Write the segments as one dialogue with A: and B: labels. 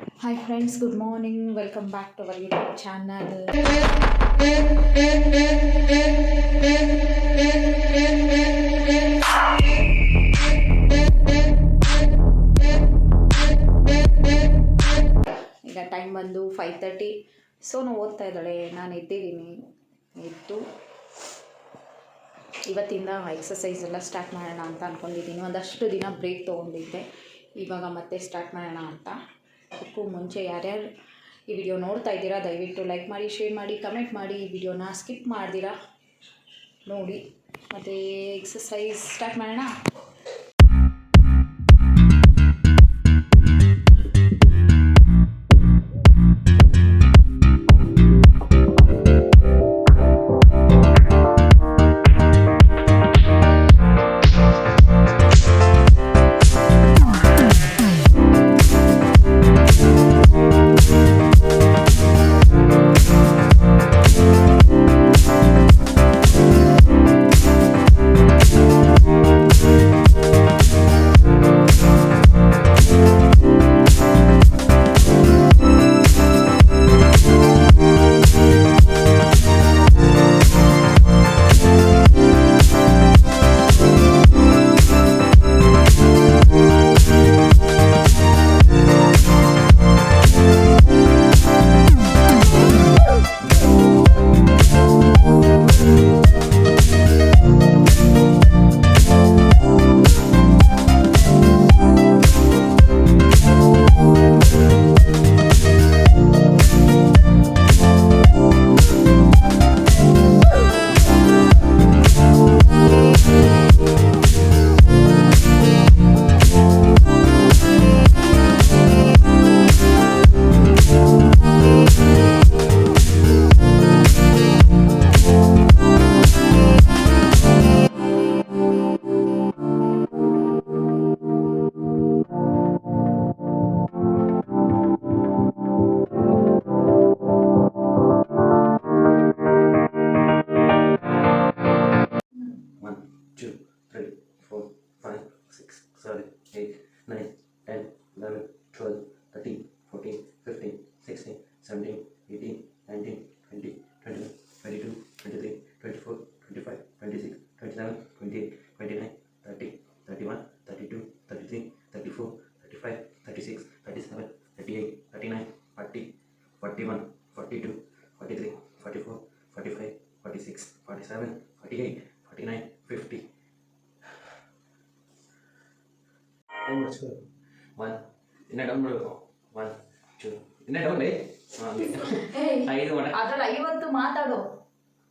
A: Hi friends good morning welcome back to our YouTube channel ಈಗ time ಬಂದು five thirty Sonu ಓದ್ತಾ ಇದ್ದಾಳೆ. ನಾನು ಎದ್ದಿದ್ದೀನಿ ಎದ್ದು ಇವತ್ತಿಂದ ಎಕ್ಸಸೈಸ್ ಎಲ್ಲ ಸ್ಟಾರ್ಟ್ ಮಾಡೋಣ ಅಂತ ಅಂದ್ಕೊಂಡಿದ್ದೀನಿ ಒಂದಷ್ಟು ದಿನ ಬ್ರೇಕ್ ತೊಗೊಂಡಿದ್ದೆ. ಇವಾಗ ಮತ್ತೆ ಸ್ಟಾರ್ಟ್ ಮಾಡೋಣ ಅಂತ. ಅದಕ್ಕೂ ಮುಂಚೆ ಯಾರ್ಯಾರು ಈ ವಿಡಿಯೋ ನೋಡ್ತಾ ಇದ್ದೀರಾ, ದಯವಿಟ್ಟು ಲೈಕ್ ಮಾಡಿ ಶೇರ್ ಮಾಡಿ ಕಮೆಂಟ್ ಮಾಡಿ. ಈ ವಿಡಿಯೋನ ಸ್ಕಿಪ್ ಮಾಡ್ದಿರಾ? ನೋಡಿ, ಮತ್ತು ಎಕ್ಸಸೈಸ್ ಸ್ಟಾರ್ಟ್ ಮಾಡೋಣ?
B: 12, 13, 14, 15, 16, 17, 18, 19, 20, 21, 22, 23, 24, 25, 26, 27, 28, 29, 30, 31, 32, 33, 34, 35, 36, 37, 38, 39, 40, 41, 42, 43, 44, 45, 46, 47, ಇನ್ನ ಡೌನ್ ಮಾಡಬೇಕು. ಒನ್ ಟೂ ಇನ್ನ ಡೌನ್ ಲೇ ಐದು ಒನ್
A: ಅದ್ರಲ್ಲಿ ಐವತ್ತು ಮಾತಾಡು.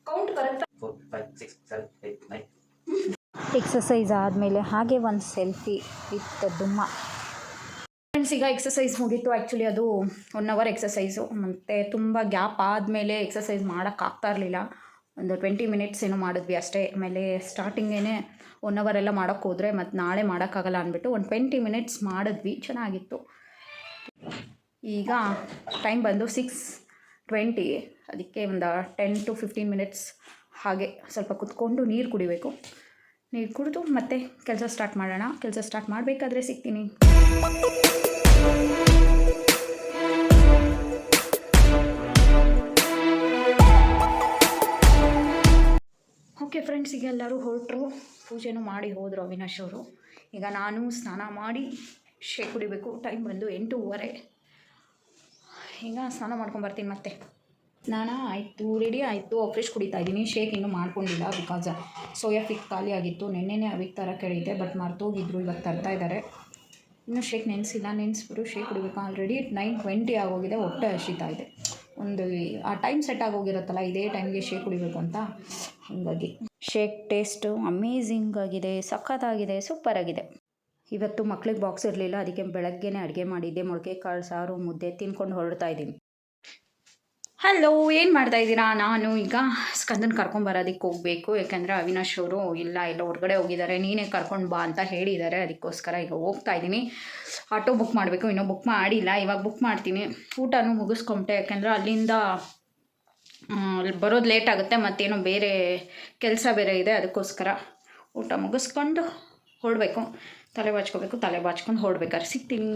A: Count correct
B: four five six seven eight nine
A: exercise ಆದಮೇಲೆ ಹಾಗೆ ಒಂದು ಸೆಲ್ಫಿ ವಿತ್ ದುಮ್ಮ. ಫ್ರೆಂಡ್ಸ್ ಈಗ ಎಕ್ಸಸೈಸ್ ಮುಗೀತು. ಆ್ಯಕ್ಚುಲಿ ಅದು ಒನ್ ಅವರ್ ಎಕ್ಸಸೈಸು ಮತ್ತು ತುಂಬ ಗ್ಯಾಪ್ ಆದಮೇಲೆ ಎಕ್ಸಸೈಸ್ ಮಾಡೋಕ್ಕಾಗ್ತಾ ಇರಲಿಲ್ಲ. ಒಂದು ಟ್ವೆಂಟಿ ಮಿನಿಟ್ಸ್ ಏನು ಮಾಡಿದ್ವಿ ಅಷ್ಟೇ. ಆಮೇಲೆ ಸ್ಟಾರ್ಟಿಂಗೇ ಒನ್ ಅವರ್ ಎಲ್ಲ ಮಾಡೋಕ್ಕೆ ಹೋದರೆ ಮತ್ತು ನಾಳೆ ಮಾಡೋಕ್ಕಾಗಲ್ಲ ಅಂದ್ಬಿಟ್ಟು ಒಂದು ಟ್ವೆಂಟಿ ಮಿನಿಟ್ಸ್ ಮಾಡಿದ್ವಿ. ಚೆನ್ನಾಗಿತ್ತು. ಈಗ ಟೈಮ್ ಬಂದು ಸಿಕ್ಸ್ ಟ್ವೆಂಟಿ ಅದಕ್ಕೆ ಒಂದು ಟೆನ್ ಟು ಫಿಫ್ಟೀನ್ ಮಿನಿಟ್ಸ್ ಹಾಗೆ ಸ್ವಲ್ಪ ಕುತ್ಕೊಂಡು ನೀರು ಕುಡಿಬೇಕು. ನೀರು ಕುಡಿದು ಮತ್ತೆ ಕೆಲಸ ಸ್ಟಾರ್ಟ್ ಮಾಡೋಣ. ಕೆಲಸ ಸ್ಟಾರ್ಟ್ ಮಾಡಬೇಕಾದ್ರೆ ಸಿಗ್ತೀನಿ. ಓಕೆ ಫ್ರೆಂಡ್ಸ್ ಈಗ ಎಲ್ಲರೂ ಹೊರಟರು. ಪೂಜೆನೂ ಮಾಡಿ ಹೋದರು ಅವಿನಾಶ್ ಅವರು. ಈಗ ನಾನು ಸ್ನಾನ ಮಾಡಿ ಶೇ ಕುಡಿಬೇಕು. ಟೈಮ್ ಬಂದು ಎಂಟೂವರೆ. ಈಗ ಸ್ನಾನ ಮಾಡ್ಕೊಂಬರ್ತೀನಿ ಮತ್ತೆ. ಸ್ನಾನ ಆಯಿತು, ರೆಡಿ ಆಯಿತು. ಫ್ರೆಶ್ ಕುಡಿತಾ ಇದ್ದೀನಿ. ಶೇಕ್ ಇನ್ನೂ ಮಾಡ್ಕೊಂಡಿಲ್ಲ ಬಿಕಾಸ್ ಸೋಯಾ ಫಿಕ್ ಖಾಲಿ ಆಗಿತ್ತು. ನೆನ್ನೆನೇ ಅವಿಗೆ ಥರ ಕೇಳಿದ್ದೆ ಬಟ್ ಮರ್ತೋಗಿದ್ರು. ಇವಾಗ ತರ್ತಾ ಇದ್ದಾರೆ ಇನ್ನೂ ಶೇಕ್ ನೆನೆಸಿಲ್ಲ. ನೆನೆಸ್ಬಿಟ್ಟು ಶೇಕ್ ಕುಡಿಬೇಕು. ಆಲ್ರೆಡಿ ನೈನ್ ಟ್ವೆಂಟಿ ಆಗೋಗಿದೆ. ಹೊಟ್ಟೆ ಹಸಿತಾ ಇದೆ. ಒಂದು, ಆ ಟೈಮ್ ಸೆಟ್ ಆಗೋಗಿರುತ್ತಲ್ಲ, ಇದೇ ಟೈಮ್ಗೆ ಶೇಕ್ ಕುಡಿಬೇಕು ಅಂತ. ಹಾಗಾಗಿ. ಶೇಕ್ ಟೇಸ್ಟು ಅಮೇಝಿಂಗ್ ಆಗಿದೆ ಸಖತ್ತಾಗಿದೆ ಸೂಪರ್ ಆಗಿದೆ. ಇವತ್ತು ಮಕ್ಳಿಗೆ ಬಾಕ್ಸ್ ಇರಲಿಲ್ಲ, ಅದಕ್ಕೆ ಬೆಳಗ್ಗೆನೇ ಅಡುಗೆ ಮಾಡಿದ್ದೆ, ಮೊಳಕೆ ಕಾಳು, ಸಾರು, ಮುದ್ದೆ ತಿನ್ಕೊಂಡು ಹೊರಡ್ತಾ ಇದ್ದೀನಿ. ಹಲೋ ಏನು ಮಾಡ್ತಾ ಇದ್ದೀರಾ? ನಾನು ಈಗ ಸ್ಕಂದನ್ ಕರ್ಕೊಂಬರೋದಕ್ಕೆ ಹೋಗಬೇಕು, ಯಾಕಂದರೆ ಅವಿನಾಶ್ ಅವರು ಇಲ್ಲ, ಎಲ್ಲ ಹೊರಗಡೆ ಹೋಗಿದ್ದಾರೆ, ನೀನೇ ಕರ್ಕೊಂಡು ಬಾ ಅಂತ ಹೇಳಿದ್ದಾರೆ, ಅದಕ್ಕೋಸ್ಕರ ಈಗ ಹೋಗ್ತಾ ಇದ್ದೀನಿ. ಆಟೋ ಬುಕ್ ಮಾಡಬೇಕು, ಇನ್ನೂ ಬುಕ್ ಮಾಡಿಲ್ಲ, ಇವಾಗ ಬುಕ್ ಮಾಡ್ತೀನಿ. ಊಟನೂ ಮುಗಿಸ್ಕೊಂಬಿಟ್ಟೆ ಯಾಕಂದರೆ ಅಲ್ಲಿಂದ ಅಲ್ಲಿ ಬರೋದು ಲೇಟ್ ಆಗುತ್ತೆ, ಮತ್ತೇನೋ ಬೇರೆ ಕೆಲಸ ಬೇರೆ ಇದೆ, ಅದಕ್ಕೋಸ್ಕರ ಊಟ ಮುಗಿಸ್ಕೊಂಡು ಹೊಡಬೇಕು. ತಲೆ ಬಾಚ್ಕೋಬೇಕು, ತಲೆ ಬಾಚ್ಕೊಂಡು ಹೊಡ್ಬೇಕಾದ್ರೆ ಸಿಗ್ತೀನಿ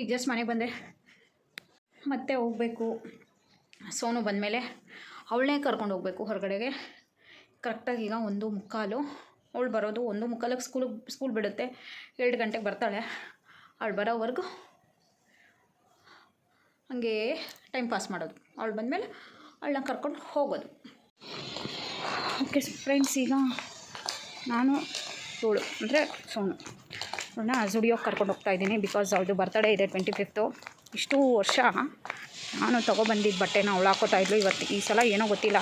A: ಈಗ ಜಸ್ಟ್ ಮನೆಗೆ ಬಂದೆ. ಮತ್ತೆ ಹೋಗ್ಬೇಕು. ಸೋನು ಬಂದಮೇಲೆ ಅವಳನ್ನೇ ಕರ್ಕೊಂಡು ಹೋಗಬೇಕು ಹೊರಗಡೆಗೆ. ಕರೆಕ್ಟಾಗಿ ಈಗ ಒಂದು ಮುಕ್ಕಾಲು. ಅವಳು ಬರೋದು ಒಂದು ಮುಕ್ಕಾಲಕ್ಕೆ ಸ್ಕೂಲಿಗೆ ಸ್ಕೂಲ್ ಬಿಡುತ್ತೆ. ಎರಡು ಗಂಟೆಗೆ ಬರ್ತಾಳೆ. ಅವಳು ಬರೋವರೆಗೂ ಹಂಗೆ ಟೈಮ್ ಪಾಸ್ ಮಾಡೋದು. ಅವಳು ಬಂದಮೇಲೆ ಅವಳನ್ನ ಕರ್ಕೊಂಡು ಹೋಗೋದು. ಓಕೆ ಫ್ರೆಂಡ್ಸ್ ಈಗ ನಾನು ಸೋಳು ಅಂದರೆ ಸೋನು. ಅವಳನ್ನ ಜುಡಿಯೋಗಿ ಕರ್ಕೊಂಡು ಹೋಗ್ತಾ ಇದ್ದೀನಿ ಬಿಕಾಸ್ ಅವಳದು ಬರ್ತಡೇ ಇದೆ ಟ್ವೆಂಟಿ ಫಿಫ್ತು ಇಷ್ಟು ವರ್ಷ ನಾನು ತೊಗೊಬಂದಿದ್ದ ಬಟ್ಟೆನ ಅವಳು ಇದ್ಲು. ಇವತ್ತು ಈ ಸಲ ಏನೋ ಗೊತ್ತಿಲ್ಲ.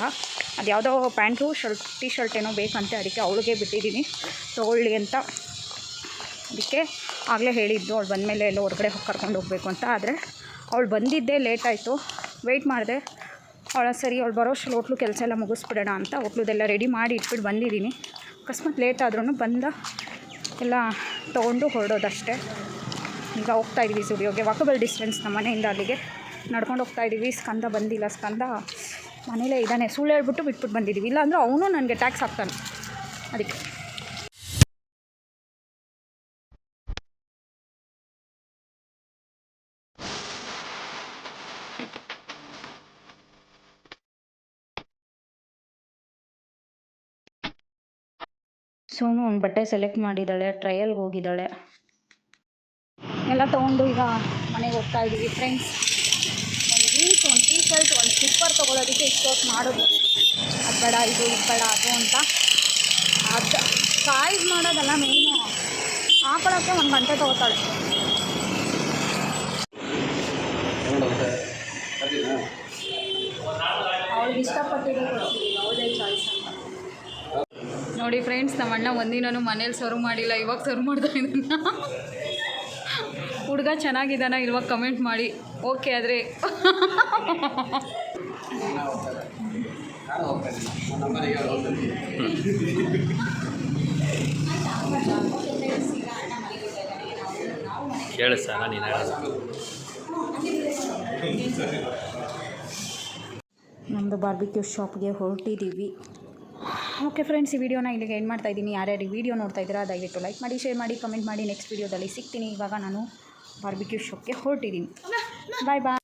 A: ಅದು ಯಾವುದೋ ಪ್ಯಾಂಟು, ಶರ್ಟ್ ಟೀ ಶರ್ಟ್ ಏನೋ ಬೇಕಂತೆ. ಅದಕ್ಕೆ ಅವಳಿಗೆ ಬಿಟ್ಟಿದ್ದೀನಿ. ತೊಗೊಳ್ಳಿ ಅಂತ ಅದಕ್ಕೆ ಆಗಲೇ ಹೇಳಿದ್ದು. ಅವಳು ಬಂದಮೇಲೆ ಎಲ್ಲೋ ಹೊರಗಡೆ ಕರ್ಕೊಂಡು ಹೋಗಬೇಕು ಅಂತ. ಆದರೆ ಅವಳು ಬಂದಿದ್ದೇ ಲೇಟ್ ಆಯಿತು. ವೆಯ್ಟ್ ಮಾಡಿದೆ. ಅವಳ ಸರಿ, ಅವಳು ಬರೋಷ್ಟು ಹೋಟ್ಲು ಕೆಲಸ ಎಲ್ಲ ಮುಗಿಸ್ಬಿಡೋಣ ಅಂತ ಹೋಟ್ಲುದೆಲ್ಲ ರೆಡಿ ಮಾಡಿ ಇಟ್ಬಿಟ್ಟು ಬಂದಿದ್ದೀನಿ. ಅಕಸ್ಮಾತ್ ಲೇಟ್ ಆದ್ರೂ ಬಂದ ಎಲ್ಲ ತೊಗೊಂಡು ಹೊರಡೋದಷ್ಟೇ. ಈಗ ಹೋಗ್ತಾ ಇದ್ದೀವಿ ಸ್ಟುಡಿಯೋಗೆ ವಾಕಬಲ್ ಡಿಸ್ಟೆನ್ಸ್ ನಮ್ಮ ಮನೆಯಿಂದ ಅಲ್ಲಿಗೆ. ನಡ್ಕೊಂಡು ಹೋಗ್ತಾ ಇದ್ದೀವಿ. ಸ್ಕಂದ ಬಂದಿಲ್ಲ ಸ್ಕಂದ ಮನೇಲೇ ಇದ್ದಾನೆ. ಸುಳ್ಳು ಹೇಳ್ಬಿಟ್ಟು ಬಿಟ್ಬಿಟ್ಟು ಬಂದಿದ್ದೀವಿ. ಇಲ್ಲಾಂದರೆ ಅವನು ನನಗೆ ಟ್ಯಾಕ್ಸ್ ಹಾಕ್ತಾನೆ ಅದಕ್ಕೆ. ಸೋನು ಒಂದು ಬಟ್ಟೆ ಸೆಲೆಕ್ಟ್ ಮಾಡಿದ್ದಾಳೆ ಟ್ರಯಲ್ಗೆ ಹೋಗಿದ್ದಾಳೆ. ಎಲ್ಲ ತೊಗೊಂಡು ಈಗ ಮನೆಗೆ ಹೋಗ್ತಾ ಇದ್ದೀವಿ ಫ್ರೆಂಡ್ಸ್ ಜೀನ್ಸ್ ಒಂದು ಟೀ ಶರ್ಟ್ ಒಂದು ಸ್ಲಿಪ್ಪರ್ ತೊಗೊಳೋದಕ್ಕೆ ಇಷ್ಟೊತ್ತು ಮಾಡೋದು. ಅದು ಬೇಡ, ಇದು ಇದು ಬೇಡ, ಅದು ಅಂತ. ಅದು ಸೈಜ್ ಮಾಡೋದಲ್ಲ ಮೇನು ಹಾಕೊಳ್ಳೋಕ್ಕೆ ಒಂದು ಗಂಟೆ ತೊಗೋತಾಳೆ. ನೋಡಿ ಫ್ರೆಂಡ್ಸ್ ನಮ್ಮ ಅಣ್ಣ ಒಂದಿನೂ ಮನೇಲಿ ಸರ್ವ್ ಮಾಡಿಲ್ಲ, ಇವಾಗ ಸರ್ವ್ ಮಾಡ್ತಾ ಇದ್ದಾನ ಹುಡುಗ ಚೆನ್ನಾಗಿದ್ದಾನ, ಇವಾಗ ಕಮೆಂಟ್ ಮಾಡಿ. ಓಕೆ ಆದರೆ.
C: ಕೇಳಿಸ್ತಾ ನೀನು ಹೇಳ
A: ನಮ್ಮದು ಬಾರ್ಬಿಕ್ಯೂ ಶಾಪ್ಗೆ ಹೊರಟಿದ್ದೀವಿ ಓಕೆ ಫ್ರೆಂಡ್ಸ್ ಈ ವಿಡಿಯೋನ ಇಲ್ಲಿಗೆ ಏನು ಮಾಡ್ತಾ ಇದ್ದೀನಿ. ಯಾರ್ಯಾರು ವಿಡಿಯೋ ನೋಡ್ತಾ ಇದ್ದೀರಾ ದಯವಿಟ್ಟು ಲೈಕ್ ಮಾಡಿ ಶೇರ್ ಮಾಡಿ ಕಮೆಂಟ್ ಮಾಡಿ. ನೆಕ್ಸ್ಟ್ ವಿಡಿಯೋದಲ್ಲಿ ಸಿಗ್ತೀನಿ. ಇವಾಗ ನಾನು ಬಾರ್ಬಿಕ್ಯೂ ಶಾಪ್ಗೆ ಹೊರಟಿದ್ದೀನಿ 拜拜。